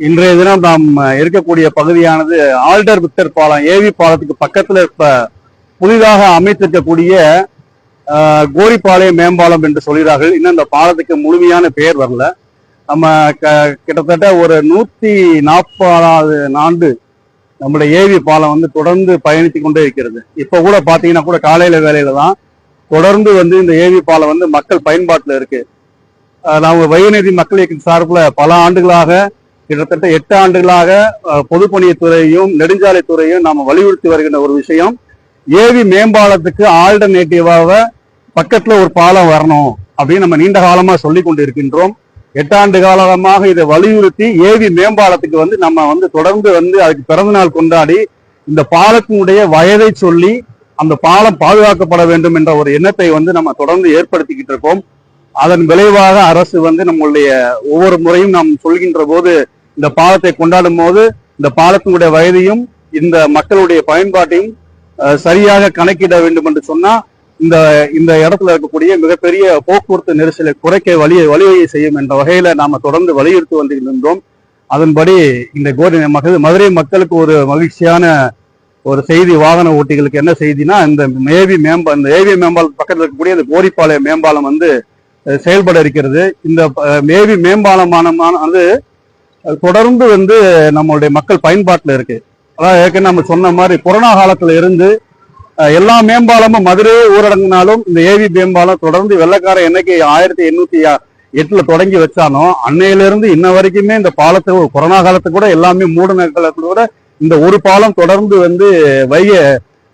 இன்றைய தினம் நாம் இருக்கக்கூடிய பகுதியானது ஆல்டர் விக்டர் பாலம் ஏவி பாலத்துக்கு பக்கத்துல இப்ப புதிதாக அமைத்திருக்கக்கூடிய கோரிப்பாளையம் மேம்பாலம் என்று சொல்கிறார்கள். இன்னும் இந்த பாலத்துக்கு முழுமையான பெயர் வரல. நம்ம க- கிட்டத்தட்ட ஒரு நூத்தி நாற்பதாவது ஆண்டு நம்முடைய ஏவி பாலம் வந்து தொடர்ந்து பயணித்து கொண்டே இருக்கிறது. இப்ப கூட பாத்தீங்கன்னா கூட காலையில வேலையில தான் தொடர்ந்து வந்து இந்த ஏவி பாலம் வந்து மக்கள் பயன்பாட்டுல இருக்கு. நாம் நாம மக்கள் இயக்கத்தின் சார்பில் பல ஆண்டுகளாக கிட்டத்தட்ட எட்டு ஆண்டுகளாக அஹ், பொதுப்பணித்துறையும் நெடுஞ்சாலைத்துறையும் நாம வலியுறுத்தி வருகின்ற ஒரு விஷயம். ஏவி மேம்பாலத்துக்கு ஆல்டர்னேட்டிவாக பக்கத்துல ஒரு பாலம் வரணும் அப்படின்னு நம்ம நீண்ட காலமா சொல்லி கொண்டு இருக்கின்றோம் எட்டாண்டு காலமாக இதை வலியுறுத்தி ஏவி மேம்பாலத்துக்கு வந்து நம்ம வந்து தொடர்ந்து வந்து அதுக்கு பிறந்த நாள் கொண்டாடி இந்த பாலத்தினுடைய வயதை சொல்லி அந்த பாலம் பாதுகாக்கப்பட வேண்டும் என்ற ஒரு எண்ணத்தை வந்து நம்ம தொடர்ந்து ஏற்படுத்திக்கிட்டு இருக்கோம். அதன் விளைவாக அரசு வந்து நம்மளுடைய ஒவ்வொரு முறையும் நாம் சொல்கின்ற போது இந்த பாலத்தை கொண்டாடும் போது இந்த பாலத்தினுடைய வயதையும் இந்த மக்களுடைய பயன்பாட்டையும் சரியாக கணக்கிட வேண்டும் என்று சொன்னா இந்த இந்த இடத்துல இருக்கக்கூடிய மிகப்பெரிய போக்குவரத்து நெரிசலை குறைக்க வழியை வழிவகை செய்யும் என்ற வகையில நாம தொடர்ந்து வலியுறுத்தி வந்திருந்தோம் அதன்படி இந்த கோரி மதுரை மக்களுக்கு ஒரு மகிழ்ச்சியான ஒரு செய்தி வாகன ஓட்டிகளுக்கு என்ன செய்தினா இந்த மேவி மேம்பா இந்த ஏவி மேம்பாலம் பக்கத்தில் இருக்கக்கூடிய இந்த கோரிப்பாளையம் மேம்பாலம் வந்து செயல்பட இருக்கிறது. இந்த மேவி மேம்பாலமானது அது தொடர்ந்து வந்து நம்மளுடைய மக்கள் பயன்பாட்டில் இருக்கு. அதாவது ஏற்கனவே நம்ம சொன்ன மாதிரி கொரோனா காலத்துல இருந்து எல்லா மேம்பாலமும் மதுரை ஊரடங்குனாலும் இந்த ஏவி மேம்பாலம் தொடர்ந்து வெள்ளக்கார என்னைக்கு ஆயிரத்தி எண்ணூத்தி எட்டுல தொடங்கி வச்சானோ அன்னையில இருந்து இன்ன வரைக்குமே இந்த பாலத்தை கொரோனா காலத்து கூட எல்லாமே மூட கூட இந்த ஒரு பாலம் தொடர்ந்து வந்து வைகை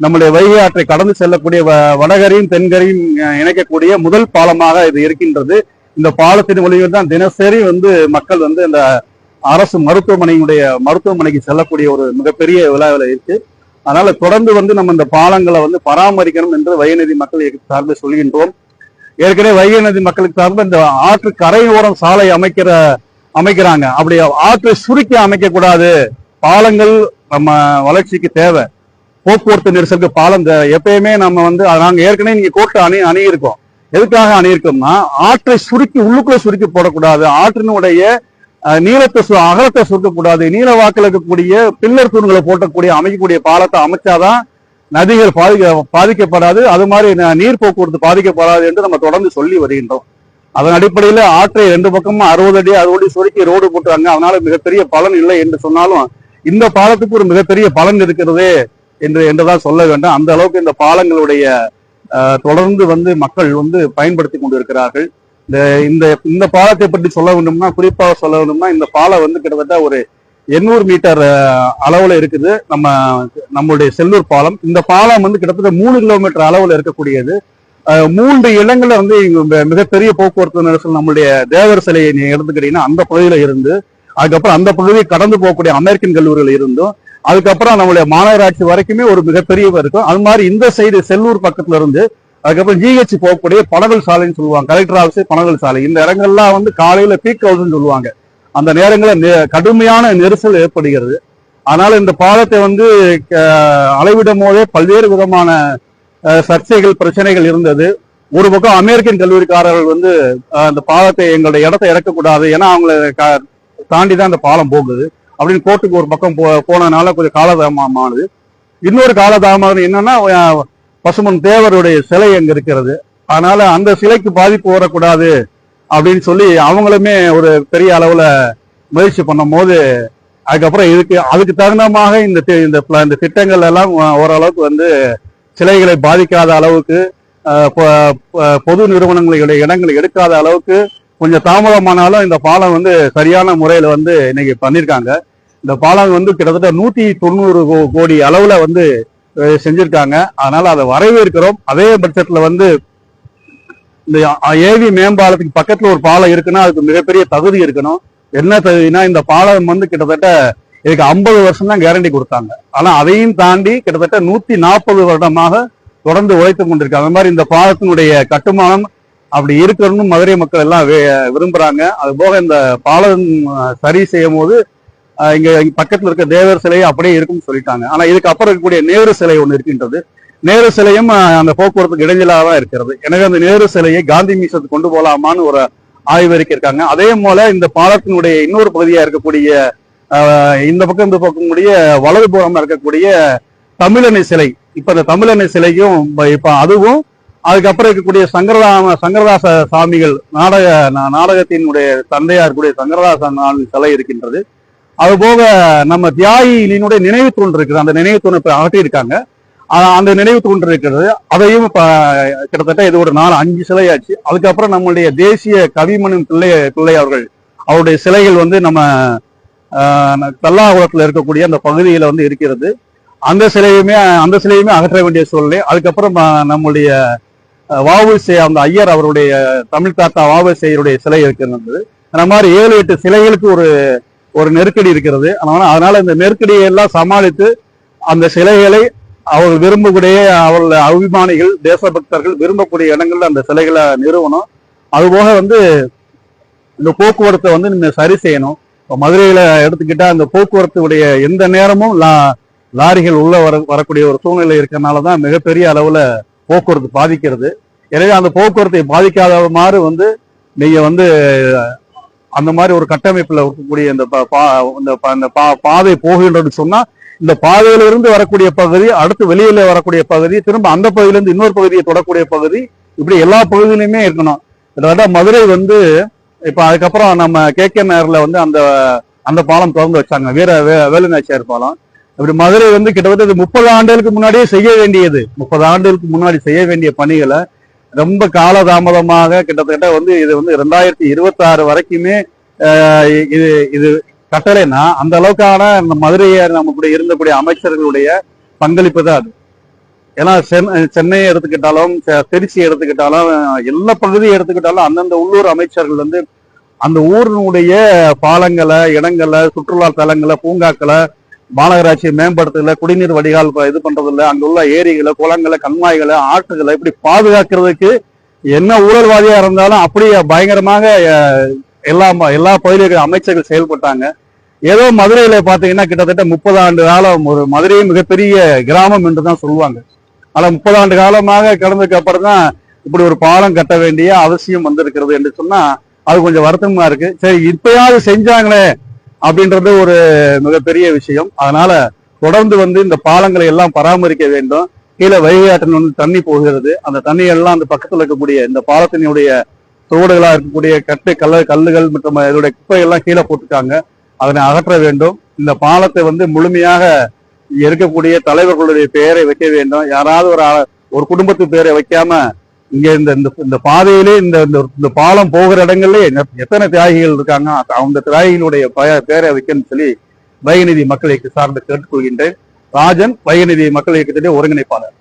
நம்முடைய வைகை ஆற்றை கடந்து செல்லக்கூடிய வ- வடகரையும் தென்கரையும் இணைக்கக்கூடிய முதல் பாலமாக இது இருக்கின்றது. இந்த பாலத்தின் வழியில் தான் தினசரி வந்து மக்கள் வந்து இந்த அரசு மருத்துவமனையினுடைய மருத்துவமனைக்கு செல்லக்கூடிய ஒரு மிகப்பெரிய விழாவில் இருக்கு. அதனால தொடர்ந்து வந்து நம்ம இந்த பாலங்களை வந்து பராமரிக்கணும் என்று வைகநதி மக்கள் சார்ந்து சார்பில் சொல்கின்றோம். ஏற்கனவே வைகநதி மக்களுக்கு சார்ந்த இந்த ஆற்று கரையோரம் சாலை அமைக்கிற அமைக்கிறாங்க. அப்படி ஆற்றை சுருக்கி அமைக்க கூடாது பாலங்கள் நம்ம வளர்ச்சிக்கு தேவை. போக்குவரத்து நெரிசலுக்கு பாலம் தேவை எப்பயுமே நம்ம வந்து நாங்கள் நாங்க ஏற்கனவே நீங்க கோட்டை அணி அணியிருக்கோம். எதுக்காக அணியிருக்கோம்னா ஆற்றை சுருக்கி உள்ளுக்குள்ள சுருக்கி போடக்கூடாது. ஆற்றினுடைய நீளத்தை சு- அகலத்தை சுருக்கக்கூடாது. நீள வாக்கில் இருக்கக்கூடிய பில்லர் தூண்களை போட்டக்கூடிய அமைக்கக்கூடிய பாலத்தை அமைச்சாதான் நதிகள் பாதிக்க பாதிக்கப்படாது. அது மாதிரி நீர் போக்குவரத்து பாதிக்கப்படாது என்று நம்ம தொடர்ந்து சொல்லி வருகின்றோம். அதன் அடிப்படையில் ஆற்றை ரெண்டு பக்கமும் அறுபது அடி அறுபது அடி சுருக்கி ரோடு போட்டுறாங்க. அதனால மிகப்பெரிய பலன் இல்லை என்று சொன்னாலும் இந்த பாலத்துக்கு ஒரு மிகப்பெரிய பலன் இருக்கிறது என்று என்றுதான் சொல்ல வேண்டும். அந்த அளவுக்கு இந்த பாலங்களுடைய தொடர்ந்து வந்து மக்கள் வந்து பயன்படுத்தி கொண்டிருக்கிறார்கள். இந்த இந்த இந்த பாலத்தை பற்றி சொல்ல வேண்டும்னா குறிப்பாக சொல்ல வேண்டும்னா இந்த பாலம் வந்து கிட்டத்தட்ட ஒரு எண்ணூறு மீட்டர் அளவில் இருக்குது. நம்ம நம்மளுடைய செல்லூர் பாலம். இந்த பாலம் வந்து கிட்டத்தட்ட மூணு கிலோமீட்டர் அளவில் இருக்கக்கூடியது. மூன்று இடங்களில் வந்து மிகப்பெரிய போக்குவரத்து நெரிசல் நம்மளுடைய தேவர் சிலையை நீ எடுத்துக்கிட்டீங்கன்னா அந்த பகுதியில் இருந்து அதுக்கப்புறம் அந்த பகுதியை கடந்து போகக்கூடிய அமெரிக்கன் கல்லூரிகள் இருந்தும் அதுக்கப்புறம் நம்மளுடைய மாநகராட்சி வரைக்குமே ஒரு மிகப்பெரிய இருக்கும். அது மாதிரி இந்த சைடு செல்லூர் பக்கத்துல இருந்து அதுக்கப்புறம் ஜிஹெச் போகக்கூடிய பனகல் சாலைன்னு சொல்லுவாங்க. கலெக்டர் ஆஃபீஸ் பனகல் சாலை. இந்த இடங்கள்லாம் வந்து காலையில பீக் ஹவுஸ்ன்னு சொல்லுவாங்க. அந்த நேரங்களில் நெ- கடுமையான நெரிசல் ஏற்படுகிறது. அதனால இந்த பாலத்தை வந்து அளவிடும் போதே பல்வேறு விதமான சர்ச்சைகள் பிரச்சனைகள் இருந்தது. ஒரு பக்கம் அமெரிக்கன் கல்லூரிக்காரர்கள் வந்து அந்த பாலத்தை எங்களுடைய இடத்தை இறக்கக்கூடாது. ஏன்னா அவங்கள க- தாண்டி தான் அந்த பாலம் போகுது. அப்படின்னு கோர்ட்டுக்கு ஒரு பக்கம் போ போனதுனால கொஞ்சம் காலதாமமானது இன்னொரு காலதாமதம் என்னன்னா பசுமன் தேவருடைய சிலை அங்க இருக்கிறது. அதனால அந்த சிலைக்கு பாதிப்பு வரக்கூடாது அப்படின்னு சொல்லி அவங்களுமே ஒரு பெரிய அளவுல முயற்சி பண்ணும் போது அதுக்கப்புறம் இதுக்கு அதுக்கு தகுந்தமாக இந்த இந்த இந்த திட்டங்கள் எல்லாம் ஓரளவுக்கு வந்து சிலைகளை பாதிக்காத அளவுக்கு பொது நிறுவனங்களுடைய இடங்களை எடுக்காத அளவுக்கு கொஞ்சம் தாமதமானாலும் இந்த பாலம் வந்து சரியான முறையில வந்து இன்னைக்கு பண்ணியிருக்காங்க இந்த பாலம் வந்து கிட்டத்தட்ட நூத்தி தொண்ணூறு கோ- கோடி அளவுல வந்து செஞ்சிருக்காங்க. அதனால அதை வரவேற்கிறோம். அதே பட்சத்துல வந்து இந்த ஏவி மேம்பாலத்துக்கு பக்கத்துல ஒரு பாலம் இருக்குன்னா அதுக்கு மிகப்பெரிய தகுதி இருக்கணும். என்ன தகுதினா இந்த பாலம் வந்து கிட்டத்தட்ட இதுக்கு ஐம்பது வருஷம் தான் கேரண்டி கொடுத்தாங்க. ஆனா அதையும் தாண்டி கிட்டத்தட்ட நூத்தி நாற்பது வருடமாக தொடர்ந்து உழைத்து கொண்டிருக்காங்க அது மாதிரி இந்த பாலத்தினுடைய கட்டுமானம் அப்படி இருக்கணும்னு மதுரை மக்கள் எல்லாம் விரும்புறாங்க. அது போக இந்த பாலம் சரி செய்யும் போது இங்க பக்கத்துல இருக்க தேவர் சிலை அப்படியே இருக்கும்னு சொல்லிட்டாங்க. ஆனா இதுக்கு அப்புறம் இருக்கக்கூடிய நேரு சிலை ஒன்று இருக்கின்றது. நேரு சிலையும் அந்த போக்குவரத்துக்கு இடைஞ்சலாக தான் இருக்கிறது. எனவே அந்த நேரு சிலையை காந்தி மியூசியத்துக்கு கொண்டு போகலாமான்னு ஒரு ஆய்வறிக்கை இருக்காங்க அதே போல இந்த பாலத்தினுடைய இன்னொரு பகுதியா இருக்கக்கூடிய இந்த பக்கம் இந்த பக்கம் கூடிய வலதுபுறமா இருக்கக்கூடிய தமிழனை சிலை. இப்ப இந்த தமிழனை சிலையும் இப்ப- அதுவும் அதுக்கப்புறம் இருக்கக்கூடிய சங்கரதாம சங்கரதாச சாமிகள் நாடக நாடகத்தினுடைய தந்தையா இருக்கக்கூடிய சங்கரதாச சிலை இருக்கின்றது. அதுபோக நம்ம தியாகியினுடைய நினைவு தூண் இருக்குது. அந்த நினைவு தூண் இப்ப அகற்றியிருக்காங்க. அந்த நினைவு தூண் இருக்கிறது அதையும் இப்ப கிட்டத்தட்ட இது ஒரு நாலு அஞ்சு சிலையாச்சு. அதுக்கப்புறம் நம்மளுடைய தேசிய கவிமணி பிள்ளை பிள்ளை அவர்கள் அவருடைய சிலைகள் வந்து நம்ம ஆஹ் தல்லாகுளத்துல இருக்கக்கூடிய அந்த பகுதியில வந்து இருக்கிறது. அந்த சிலையுமே அந்த சிலையுமே அகற்ற வேண்டிய சூழ்நிலை. அதுக்கப்புறம் ஆஹ் நம்முடைய வாவுசே அந்த ஐயர் அவருடைய தமிழ் தாத்தா வாவுசேயருடைய சிலை இருக்கிறது. அந்த மாதிரி ஏழு எட்டு சிலைகளுக்கு ஒரு ஒரு நெருக்கடி இருக்கிறது. அதனால அதனால இந்த நெருக்கடியை எல்லாம் சமாளித்து அந்த சிலைகளை அவர் விரும்பக்கூடிய அவர்கள் அபிமானிகள் தேசபக்தர்கள் விரும்பக்கூடிய இடங்கள்ல அந்த சிலைகளை நிறுவனம் அதுபோக வந்து இந்த போக்குவரத்தை வந்து நீங்க சரி செய்யணும். இப்போ மதுரையில எடுத்துக்கிட்டா அந்த போக்குவரத்துடைய எந்த நேரமும் லா லாரிகள் உள்ள வர வரக்கூடிய ஒரு சூழ்நிலை இருக்கறனால தான் மிகப்பெரிய அளவுல போக்குவரத்து பாதிக்கிறது. எனவே அந்த போக்குவரத்தை பாதிக்காத மாதிரி வந்து நீங்க வந்து அந்த மாதிரி ஒரு கட்டமைப்புல இருக்கக்கூடிய இந்த பா- பா- இந்த பா- பாதை போகின்றன்னு சொன்னா இந்த பாதையில இருந்து வரக்கூடிய பகுதி அடுத்து வெளியில வரக்கூடிய பகுதி திரும்ப அந்த பகுதியில இருந்து இன்னொரு பகுதியை தொடக்கூடிய பகுதி இப்படி எல்லா பகுதியிலுமே இருக்கணும். கிட்டத்தட்ட மதுரை வந்து இப்ப அதுக்கப்புறம் நம்ம கே கே நகர்ல வந்து அந்த அந்த பாலம் திறந்து வச்சாங்க. வீர வே- வேலுநாச்சியார் பாலம். இப்படி மதுரை வந்து கிட்டத்தட்ட இது முப்பது ஆண்டுகளுக்கு முன்னாடியே செய்ய வேண்டியது. முப்பது ஆண்டுகளுக்கு முன்னாடி செய்ய வேண்டிய பணிகளை ரொம்ப காலதாமதமாக கிட்டத்தட்ட வந்து இது வந்து ரெண்டாயிரத்தி இருபத்தி ஆறு வரைக்குமே ஆஹ் இது இது கட்டளைன்னா அந்த அளவுக்கான இந்த மதுரையை நம்ம கூட இருந்தக்கூடிய அமைச்சர்களுடைய பங்களிப்பு தான் அது. ஏன்னா சென்னையை எடுத்துக்கிட்டாலும் திருச்சி எடுத்துக்கிட்டாலும் எல்லா பகுதியும் எடுத்துக்கிட்டாலும் அந்தந்த உள்ளூர் அமைச்சர்கள் வந்து அந்த ஊரினுடைய பாலங்களை இடங்களை சுற்றுலா தலங்களை பூங்காக்களை மாநகராட்சியை மேம்படுத்தல குடிநீர் வடிகால் இது பண்றதில்ல அங்குள்ள ஏரிகளை குளங்களை கண்மாய்களை ஆற்றுகளை இப்படி பாதுகாக்கிறதுக்கு என்ன ஊழல்வாதியா இருந்தாலும் அப்படியே பயங்கரமாக எல்லா ம- எல்லா பகுதியிலும் அமைச்சர்கள் செயல்பட்டாங்க. ஏதோ மதுரையில பாத்தீங்கன்னா கிட்டத்தட்ட முப்பது ஆண்டு காலம் ஒரு மதுரை மிகப்பெரிய கிராமம் என்று தான் சொல்லுவாங்க. ஆனா முப்பது ஆண்டு காலமாக கடந்ததுக்கு அப்புறம் தான் இப்படி ஒரு பாலம் கட்ட வேண்டிய அவசியம் வந்திருக்கிறது என்று சொன்னா அது கொஞ்சம் வருத்தமா இருக்கு. சரி இப்பயாவது செஞ்சாங்களே அப்படின்றது ஒரு மிகப்பெரிய விஷயம். அதனால தொடர்ந்து வந்து இந்த பாலங்களை எல்லாம் பராமரிக்க வேண்டும். கீழே வைகையாற்றில் வந்து தண்ணி போகிறது. அந்த தண்ணி எல்லாம் அந்த பக்கத்தில் இருக்கக்கூடிய இந்த பாலத்தினுடைய தோடுகளா இருக்கக்கூடிய கட்டு கல்ல கல்லுகள் மற்றும் இதோடைய குப்பை எல்லாம் கீழே போட்டுருக்காங்க. அதனை அகற்ற வேண்டும். இந்த பாலத்தை வந்து முழுமையாக இருக்கக்கூடிய தலைவர்களுடைய பெயரை வைக்க வேண்டும். யாராவது ஒரு ஒரு குடும்பத்து பேரை வைக்காம இங்க இந்த இந்த- இந்த பாதையிலே இந்த இந்த- இந்த பாலம் போகிற இடங்கள்ல எத்தனை தியாகிகள் இருக்காங்க? அந்த தியாகிகளுடைய பய- பேரை வைக்கணும்னு சொல்லி வைகநிதி மக்கள் இயக்க சார்ந்து கேட்டுக்கொள்கின்றேன். ராஜன் வைகநிதி மக்கள் இயக்கத்திலே ஒருங்கிணைப்பாளர்.